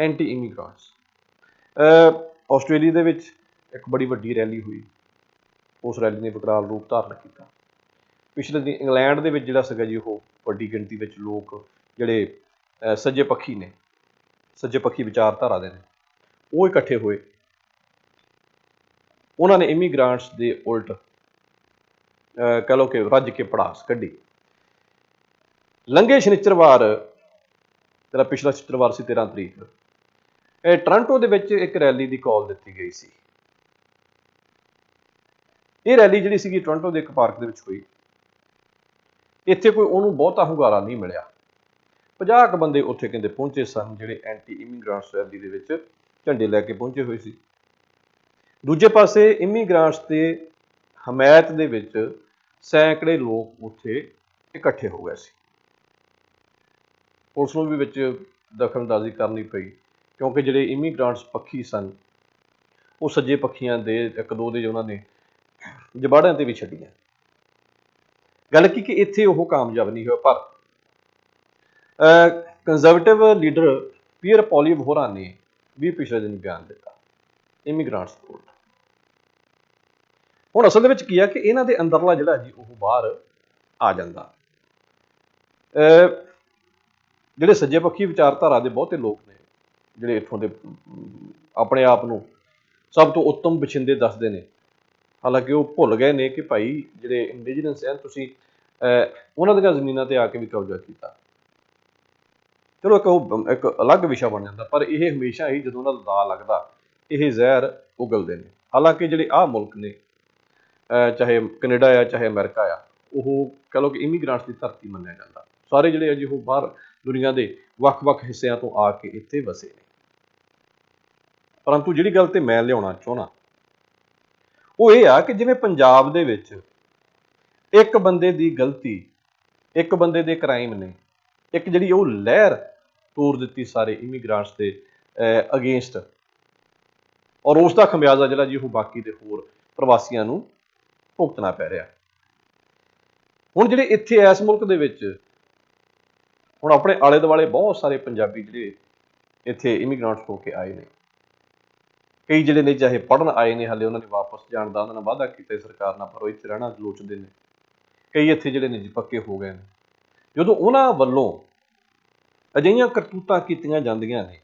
Anti immigrants Australia ਦੇ ਵਿੱਚ ਇੱਕ ਬੜੀ ਵੱਡੀ ਰੈਲੀ ਹੋਈ। ਉਸ ਰੈਲੀ ਨੇ ਵਿਕਰਾਲ ਰੂਪ ਧਾਰਨ ਕੀਤਾ। ਪਿਛਲੇ ਦਿਨ ਇੰਗਲੈਂਡ ਦੇ ਵਿੱਚ ਜਿਹੜਾ ਸੀਗਾ ਜੀ, ਉਹ ਵੱਡੀ ਗਿਣਤੀ ਵਿੱਚ ਲੋਕ ਜਿਹੜੇ ਸੱਜੇ ਪੱਖੀ ਨੇ, ਸੱਜੇ ਪੱਖੀ ਵਿਚਾਰਧਾਰਾ ਦੇ ਨੇ, ਉਹ ਇਕੱਠੇ ਹੋਏ। ਉਹਨਾਂ ਨੇ ਇਮੀਗ੍ਰੈਂਟਸ ਦੇ ਉਲਟ, ਅਹ ਕਹ ਲਓ ਕਿ ਰੱਜ ਕੇ ਪੜਾਸ ਕੱਢੀ। ਲੰਘੇ ਸ਼ਨੀਚਰਵਾਰ, ਤੇਰਾ ਪਿਛਲਾ ਸ਼ਨੀਚਰਵਾਰ ਸੀ 13 ਤਰੀਕ। ਟੋਰਾਂਟੋ ਦੇ ਵਿੱਚ ਇੱਕ ਰੈਲੀ ਦੀ ਕਾਲ ਦਿੱਤੀ ਗਈ ਸੀ। ਇਹ ਰੈਲੀ ਜਿਹੜੀ ਸੀਗੀ ਟੋਰਾਂਟੋ ਦੇ ਇੱਕ ਪਾਰਕ ਦੇ ਵਿੱਚ ਹੋਈ। ਇੱਥੇ ਕੋਈ ਉਹਨੂੰ ਬਹੁਤਾ ਹੁੰਗਾਰਾ ਨਹੀਂ ਮਿਲਿਆ। 50 ਕੁ ਬੰਦੇ ਉੱਥੇ ਕਹਿੰਦੇ ਪਹੁੰਚੇ ਸਨ, ਜਿਹੜੇ ਐਂਟੀ ਇਮੀਗ੍ਰੈਂਟਸ ਰੈਲੀ ਦੇ ਵਿੱਚ ਝੰਡੇ ਲੈ ਕੇ ਪਹੁੰਚੇ ਹੋਏ ਸੀ। ਦੂਜੇ ਪਾਸੇ ਇਮੀਗ੍ਰੈਂਟਸ ਦੇ ਹਮਾਇਤ ਦੇ ਵਿੱਚ ਸੈਂਕੜੇ ਲੋਕ ਉੱਥੇ ਇਕੱਠੇ ਹੋ ਗਏ ਸੀ। ਪੁਲਿਸ ਨੂੰ ਵੀ ਵਿੱਚ ਦਖਲਅੰਦਾਜ਼ੀ ਕਰਨੀ ਪਈ। ਕਿਉਂਕਿ ਜਿਹੜੇ ਇਮੀਗ੍ਰੈਂਟਸ ਪੱਖੀ ਸਨ, ਉਹ ਸੱਜੇ ਪੱਖੀਆਂ ਦੇ, ਇੱਕ ਦੋ ਦੇ ਉਹਨਾਂ ਨੇ ਜਬਾੜਾਂ ਤੇ ਵੀ ਛੱਡੀਆਂ। ਗੱਲ ਕੀ ਕਿ ਇੱਥੇ ਉਹ ਕਾਮਯਾਬ ਨਹੀਂ ਹੋਇਆ, ਪਰ ਕੰਜ਼ਰਵੇਟਿਵ ਲੀਡਰ ਪੀਅਰ ਪੋਲੀਵ ਹੋਰਾਂ ਨੇ ਵੀ ਪਿਛਲੇ ਦਿਨ ਬਿਆਨ ਦਿੱਤਾ ਇਮੀਗ੍ਰੈਂਟਸ ਕੋਲ। ਹੁਣ ਅਸਲ ਦੇ ਵਿੱਚ ਕੀ ਆ ਕਿ ਇਹਨਾਂ ਦੇ ਅੰਦਰਲਾ ਜਿਹੜਾ ਜੀ ਉਹ ਬਾਹਰ ਆ ਜਾਂਦਾ। ਜਿਹੜੇ ਸੱਜੇ ਪੱਖੀ ਵਿਚਾਰਧਾਰਾ ਦੇ ਬਹੁਤੇ ਲੋਕ ਨੇ ਜਿਹੜੇ ਇੱਥੋਂ ਦੇ ਆਪਣੇ ਆਪ ਨੂੰ ਸਭ ਤੋਂ ਉੱਤਮ ਬਛਿੰਦੇ ਦੱਸਦੇ ਨੇ। ਹਾਲਾਂਕਿ ਉਹ ਭੁੱਲ ਗਏ ਨੇ ਕਿ ਭਾਈ ਜਿਹੜੇ ਇੰਡੀਜਨਸ ਹਨ ਤੁਸੀਂ ਅਹ, ਉਹਨਾਂ ਦੀਆਂ ਜ਼ਮੀਨਾਂ ਤੇ ਆ ਕੇ ਵੀ ਕਬਜ਼ਾ ਕੀਤਾ। ਚਲੋ ਇੱਕ ਉਹ ਇੱਕ ਅਲੱਗ ਵਿਸ਼ਾ ਬਣ ਜਾਂਦਾ ਪਰ ਇਹ ਹਮੇਸ਼ਾ ਹੀ ਜਦੋਂ ਉਹਨਾਂ ਦਾ ਦਾ ਲੱਗਦਾ ਇਹ ਜ਼ਹਿਰ ਉਗਲਦੇ ਨੇ। ਹਾਲਾਂਕਿ ਜਿਹੜੇ ਆਹ ਮੁਲਕ ਨੇ ਚਾਹੇ ਕੈਨੇਡਾ ਆ ਚਾਹੇ ਅਮਰੀਕਾ ਆ ਉਹ ਕਹ ਲਓ ਕਿ ਇਮੀਗ੍ਰੈਂਟਸ ਦੀ ਧਰਤੀ ਮੰਨਿਆ ਜਾਂਦਾ। ਸਾਰੇ ਜਿਹੜੇ ਅਜੇ ਉਹ ਬਾਹਰ ਦੁਨੀਆ ਦੇ ਵੱਖ-ਵੱਖ ਹਿੱਸਿਆਂ ਤੋਂ ਆ ਕੇ ਇੱਥੇ ਵਸੇ ਨੇ। ਪਰੰਤੂ ਜਿਹੜੀ ਗੱਲ ਤੇ ਮੈਂ ਲਿਆਉਣਾ ਚਾਹੁੰਦਾ, ਉਹ ਇਹ ਆ ਕਿ ਜਿਵੇਂ ਪੰਜਾਬ ਦੇ ਵਿੱਚ ਇੱਕ ਬੰਦੇ ਦੀ ਗਲਤੀ, ਇੱਕ ਬੰਦੇ ਦੇ ਕ੍ਰਾਈਮ ਨੇ, ਇੱਕ ਜਿਹੜੀ ਉਹ ਲਹਿਰ ਤੋੜ ਦਿੱਤੀ ਸਾਰੇ ਇਮੀਗ੍ਰੈਂਟਸ ਦੇ ਅਗੇਂਸਟ ਔਰ ਉਸ ਦਾ ਖਮਿਆਜ਼ਾ ਜਿਹੜਾ ਜੀ ਉਹ ਬਾਕੀ ਦੇ ਹੋਰ ਪ੍ਰਵਾਸੀਆਂ ਨੂੰ ਭੁਗਤਣਾ ਪੈ ਰਿਹਾ। ਹੁਣ ਜਿਹੜੇ ਇੱਥੇ ਇਸ ਮੁਲਕ ਦੇ ਵਿੱਚ ਹੁਣ ਆਪਣੇ ਆਲੇ ਦੁਆਲੇ ਬਹੁਤ ਸਾਰੇ ਪੰਜਾਬੀ ਜਿਹੜੇ ਇੱਥੇ ਇਮੀਗ੍ਰੈਂਟਸ ਹੋ ਕੇ ਆਏ ਨੇ। ਕਈ ਜਿਹੜੇ ਨੇ ਚਾਹੇ ਪੜਨ ਆਏ ਨੇ, ਹਾਲੇ ਉਹਨਾਂ ਨੇ ਵਾਪਸ ਜਾਣ ਦਾ ਉਹਨਾਂ ਨੇ ਵਾਅਦਾ ਕੀਤਾ ਸਰਕਾਰ ਨਾਲ, ਪਰ ਉਹ ਇੱਥੇ ਰਹਿਣਾ ਲੋਚਦੇ ਨੇ। ਕਈ ਇੱਥੇ ਜਿਹੜੇ ਨੇ ਪੱਕੇ ਹੋ ਗਏ ਨੇ। ਜਦੋਂ ਉਹਨਾਂ ਵੱਲੋਂ ਅਜਿਹੀਆਂ ਕਰਤੂਤਾਂ ਕੀਤੀਆਂ ਜਾਂਦੀਆਂ ਨੇ,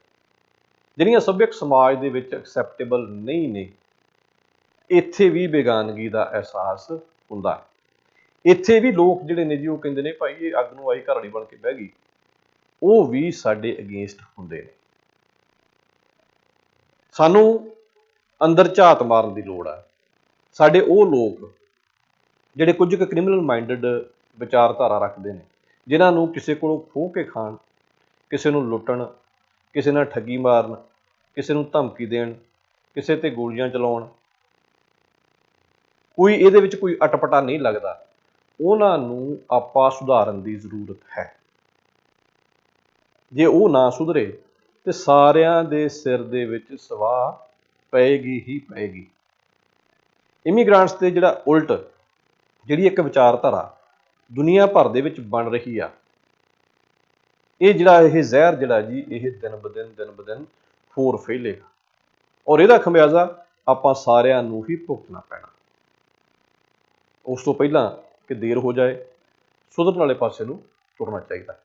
ਜਿਹੜੀਆਂ ਸਭਿਅਕ ਸਮਾਜ ਦੇ ਵਿੱਚ ਐਕਸੈਪਟੇਬਲ ਨਹੀਂ ਨੇ, ਇੱਥੇ ਵੀ ਬੇਗਾਨਗੀ ਦਾ ਅਹਿਸਾਸ ਹੁੰਦਾ ਇੱਥੇ ਵੀ ਲੋਕ ਜਿਹੜੇ ਨੇ ਜੀ ਉਹ ਕਹਿੰਦੇ ਨੇ, ਭਾਈ, ਇਹ ਅੱਗ ਨੂੰ ਆਈ ਘਰ ਨਹੀਂ ਬਣ ਕੇ ਬਹਿ ਗਈ। ਉਹ ਵੀ ਸਾਡੇ ਅਗੇਂਸਟ ਹੁੰਦੇ ਨੇ। ਸਾਨੂੰ ਅੰਦਰ ਝਾਤ ਮਾਰਨ ਦੀ ਲੋੜ ਆ। ਸਾਡੇ ਉਹ ਲੋਕ ਜਿਹੜੇ ਕੁਝ ਕੁ ਕ੍ਰਿਮੀਨਲ ਮਾਈਂਡਡ ਵਿਚਾਰਧਾਰਾ ਰੱਖਦੇ ਨੇ, ਜਿਨ੍ਹਾਂ ਨੂੰ ਕਿਸੇ ਕੋਲੋਂ ਖੋਹ ਕੇ ਖਾਣ, ਕਿਸੇ ਨੂੰ ਲੁੱਟਣ, ਕਿਸੇ ਨਾਲ ਠੱਗੀ ਮਾਰਨ, ਕਿਸੇ ਨੂੰ ਧਮਕੀ ਦੇਣ, ਕਿਸੇ ਤੇ ਗੋਲੀਆਂ ਚਲਾਉਣ, ਕੋਈ ਇਹਦੇ ਵਿੱਚ ਕੋਈ ਅਟਪਟਾ ਨਹੀਂ ਲੱਗਦਾ। ਉਹਨਾਂ ਨੂੰ ਆਪਾਂ ਸੁਧਾਰਨ ਦੀ ਜ਼ਰੂਰਤ ਹੈ। ਜੇ ਉਹ ਨਾ ਸੁਧਰੇ, ਤੇ ਸਾਰਿਆਂ ਦੇ ਸਿਰ ਦੇ ਵਿੱਚ ਸਵਾਹ ਪਏਗੀ ਹੀ ਪਏਗੀ। ਇਮੀਗ੍ਰੈਂਟਸ ਤੇ ਜਿਹੜਾ ਉਲਟ, ਜਿਹੜੀ ਇੱਕ ਵਿਚਾਰਧਾਰਾ ਦੁਨੀਆ ਭਰ ਦੇ ਵਿੱਚ ਬਣ ਰਹੀ ਆ, ਇਹ ਜਿਹੜਾ ਇਹ ਜ਼ਹਿਰ ਜਿਹੜਾ ਜੀ, ਇਹ ਦਿਨ ਬ ਦਿਨ ਦਿਨ ਬ ਦਿਨ ਹੋਰ ਫੈਲੇਗਾ। ਔਰ ਇਹਦਾ ਖਮਿਆਜ਼ਾ ਆਪਾਂ ਸਾਰਿਆਂ ਨੂੰ ਹੀ ਭੁਗਤਣਾ ਪੈਣਾ। ਉਸ ਤੋਂ ਪਹਿਲਾਂ ਕਿ ਦੇਰ ਹੋ ਜਾਏ, ਸੁਧਰਨ ਵਾਲੇ ਪਾਸੇ ਨੂੰ ਤੁਰਨਾ ਚਾਹੀਦਾ।